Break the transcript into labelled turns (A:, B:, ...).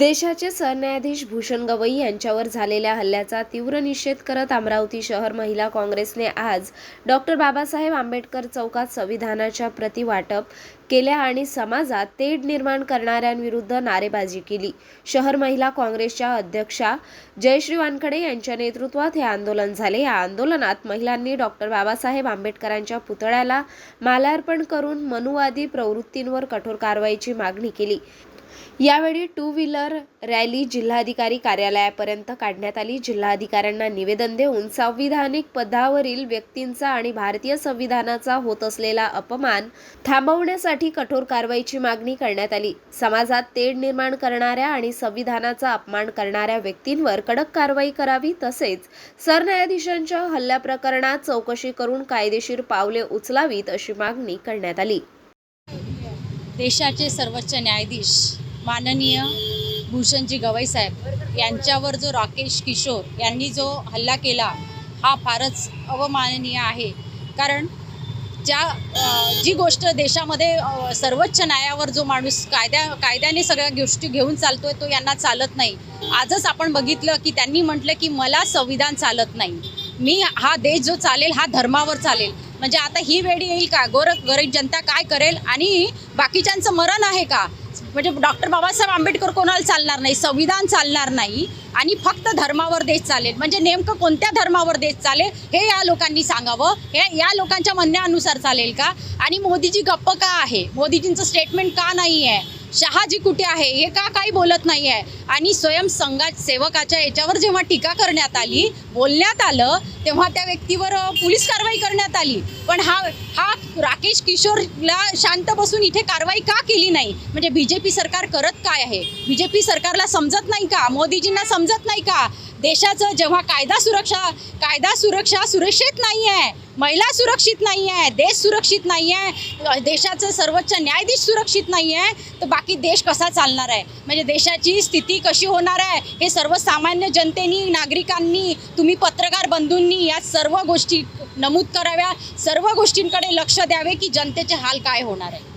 A: देशाचे सरन्यायाधीश भूषण गवई यांच्यावर झालेल्या हल्ल्याचा तीव्र निषेध करत अमरावती शहर महिला काँग्रेसने आज डॉक्टर बाबासाहेब आंबेडकर चौकात संविधानाच्या प्रती वाटप केल्या आणि समाजात तेढ निर्माण करणाऱ्यांविरुद्ध नारेबाजी केली. शहर महिला काँग्रेसच्या अध्यक्षा जयश्री वानखडे यांच्या नेतृत्वात हे आंदोलन झाले. या आंदोलनात महिलांनी डॉक्टर बाबासाहेब आंबेडकरांच्या पुतळ्याला मालार्पण करून मनुवादी प्रवृत्तींवर कठोर कारवाईची मागणी केली. यावेळी टू व्हीलर रॅली जिल्हाधिकारी कार्यालयापर्यंत काढण्यात आली. जिल्हाधिकाऱ्यांना निवेदन देऊन संविधानिक पदावरील व्यक्तींचा आणि भारतीय संविधानाचा होत असलेला अपमान थांबवण्यासाठी कठोर कारवाईची मागणी करण्यात आली. समाजात तेढ निर्माण करणाऱ्या आणि संविधानाचा अपमान करणाऱ्या व्यक्तींवर कडक कारवाई करावी तसेच सरन्यायाधीशांच्या हल्ल्याप्रकरणात चौकशी करून कायदेशीर पावले उचलावीत अशी मागणी करण्यात आली.
B: देशाचे सर्वोच्च न्यायाधीश माननीय भूषणजी गवई साहेब यांच्यावर जो राकेश किशोर यांनी जो हल्ला केला हा फारच अवमाननीय आहे. कारण ज्या जी गोष्ट देशामध्ये सर्वोच्च न्यायावर जो माणूस कायद्या कायद्याने सगळ्या गोष्टी घेऊन चालतो आहे तो यांना चालत नाही. आजच आपण बघितलं की त्यांनी म्हटलं की मला संविधान चालत नाही. मी हा देश जो चालेल हा धर्मावर चालेल. म्हणजे आता ही वेळ येईल का? गोर गरीब जनता काय करेल? आणि बाकीच्यांचं मरण आहे का? म्हणजे डॉक्टर बाबासाहेब आंबेडकर कोणाला चालणार नाही? संविधान चालणार नाही. आणि फक्त धर्मावर देश चालेल. म्हणजे नेमकं कोणत्या धर्मावर देश चालेल? हे या लोकांनी सांगावं. हे या लोकांच्या म्हणण्यानुसार चालेल का? आणि मोदीजी गप्प का आहे? मोदीजींचं स्टेटमेंट का नाही आहे शहाजी कुठे आहे? हे का काही बोलत नाही आहे आणि स्वयं संघा सेवकाच्या याच्यावर जेव्हा टीका करण्यात आली बोलण्यात आलं तेव्हा त्या व्यक्तीवर पोलीस कारवाई करण्यात आली. पण हा हा राकेश किशोरला शांत बसून इथे कारवाई का केली नाही? म्हणजे बी जे पी सरकार करत काय आहे? बी जे पी सरकारला समजत नाही का? मोदीजींना समजत नाही का? देशाचं जेव्हा कायदा सुरक्षा कायदा सुरक्षा सुरक्षित नाही आहे महिला सुरक्षित नाही आहे देश सुरक्षित नाही आहे देशाचं सर्वोच्च न्यायाधीश सुरक्षित नाही आहे तर बाकी देश कसा चालणार आहे? म्हणजे देशाची स्थिती कशी होणार आहे? हे सर्वसामान्य जनतेनी नागरिकांनी तुम्ही पत्रकार बंधूंनी या सर्व गोष्टी नमूद कराव्या सर्व गोष्टींकडे लक्ष द्यावे की जनतेचे हाल काय होणार आहे?